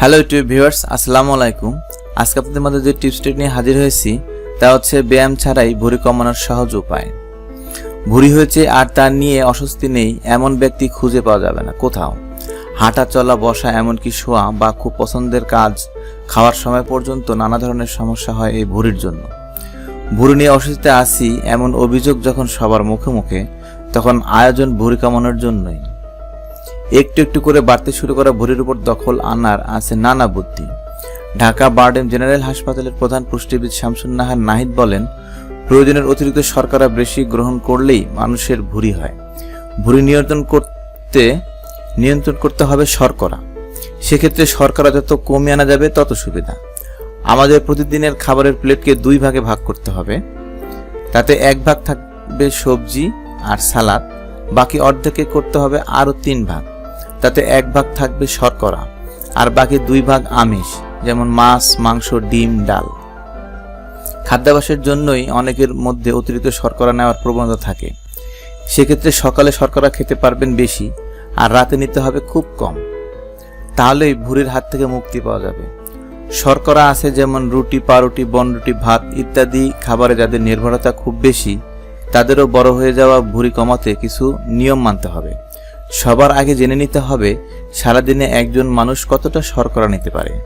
Hello YouTube viewers আসসালামু আলাইকুম। আজকে আপনাদের মধ্যে যে টিপসটি নিয়ে হাজির হয়েছি, তা হচ্ছে ব্যায়াম ছাড়াই ভুঁড়ি কমানোর সহজ উপায়। ভুঁড়ি হয়েছে আর তার নিয়ে অস্বস্তি নেই, এমন ব্যক্তি খুঁজে পাওয়া যাবে না, কোথাও। হাঁটা, চলা, বসা, এমনকি শোয়া বা খুব পছন্দের কাজ খাওয়ার সময় পর্যন্ত নানা ধরনের সমস্যা হয় এই ভুঁড়ির জন্য। ভুঁড়ি নিয়ে অস্বস্তিতে আসি এমন অভিযোগ যখন সবার মুখে মুখে, তখন আয়োজন ভুঁড়ি কমানোর জন্যই। একটু একটু করে বাড়তে শুরু করা ভুঁড়ির উপর দখল আনার আছে নানা বুদ্ধি। ঢাকা বারডেম জেনারেল হাসপাতালের প্রধান পুষ্টিবিদ শামসুন নাহার নাহিদ বলেন, প্রয়োজনের অতিরিক্ত শর্করা বেশি গ্রহণ করলেই মানুষের ভুঁড়ি হয়। ভুঁড়ি নিয়ন্ত্রণ করতে নিয়ন্ত্রণ করতে হবে শর্করা। সেক্ষেত্রে শর্করা যত কমিয়ে আনা যাবে তত সুবিধা। আমাদের প্রতিদিনের খাবারের প্লেটকে দুই ভাগে ভাগ করতে হবে। তাতে এক ভাগ থাকবে সবজি আর সালাদ, বাকি অর্ধেকে করতে হবে আরও তিন ভাগ। তাতে এক ভাগ থাকবে শর্করা আর বাকি দুই ভাগ আমিষ, যেমন মাছ, মাংস, ডিম, ডাল। খাদ্যাভ্যাসের জন্যই অনেকের মধ্যে অতিরিক্ত শর্করা নেওয়ার প্রবণতা থাকে। সেক্ষেত্রে সকালে শর্করা খেতে পারবেন বেশি আর রাতে নিতে হবে খুব কম। তাহলেই ভুঁড়ির হাত থেকে মুক্তি পাওয়া যাবে। শর্করা আছে যেমন রুটি, পাউরুটি, বনরুটি, ভাত ইত্যাদি খাবারে যাদের নির্ভরতা খুব বেশি, তাদেরও বড় হয়ে যাওয়া ভুঁড়ি কমাতে কিছু নিয়ম মানতে হবে। সবার আগে জেনে নিতে হবে, সারাদিনে একজন মানুষ কতটা শর্করা নিতে পারে।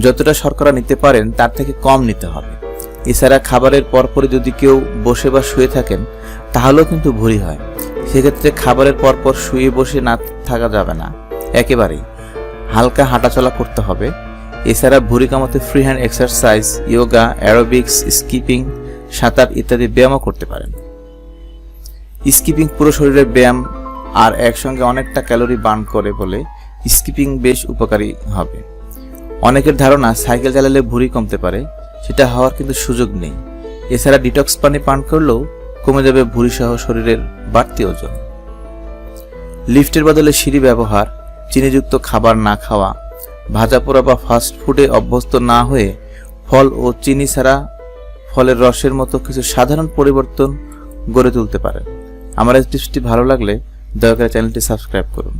যতটা শর্করা নিতে পারেন, তার থেকে কম নিতে হবে। এছাড়া খাবারের পরপরই যদি কেউ বসে বা শুয়ে থাকেন, তাহলেও কিন্তু ভুঁড়ি হয়। সেক্ষেত্রে খাবারের পরপর শুয়ে বসে না থাকা যাবে না। একেবারেই। হালকা হাঁটাচলা করতে হবে। এছাড়া ভুঁড়ি কামাতে free hand exercise yoga aerobics skipping সাঁতার ইত্যাদি ব্যায়ামও করতে পারেন। স্কিপিং পুরো শরীরের ব্যায়াম আর একসঙ্গে অনেকটা ক্যালোরি বার্ন করে বলে স্কিপিং বেশ উপকারী হবে। অনেকের ধারণা সাইকেল চালালে ভুঁড়ি কমতে পারে, সেটা হওয়ার কিন্তু সুযোগ নেই। এছাড়া ডিটক্স পানি পান করলেও কমে যাবে ভুঁড়ি সহ শরীরের বাড়তি ওজন। লিফটের বদলে সিঁড়ি ব্যবহার, চিনিযুক্ত খাবার না খাওয়া, ভাজা পোড়া বা ফাস্ট ফুডে অভ্যস্ত না হয়ে ফল ও চিনি ছাড়া ফলের রসের মতো কিছু সাধারণ পরিবর্তন গড়ে তুলতে পারে। আমার এই টিপসটি ভালো লাগলে দয়া করে চ্যানেলটি সাবস্ক্রাইব করুন।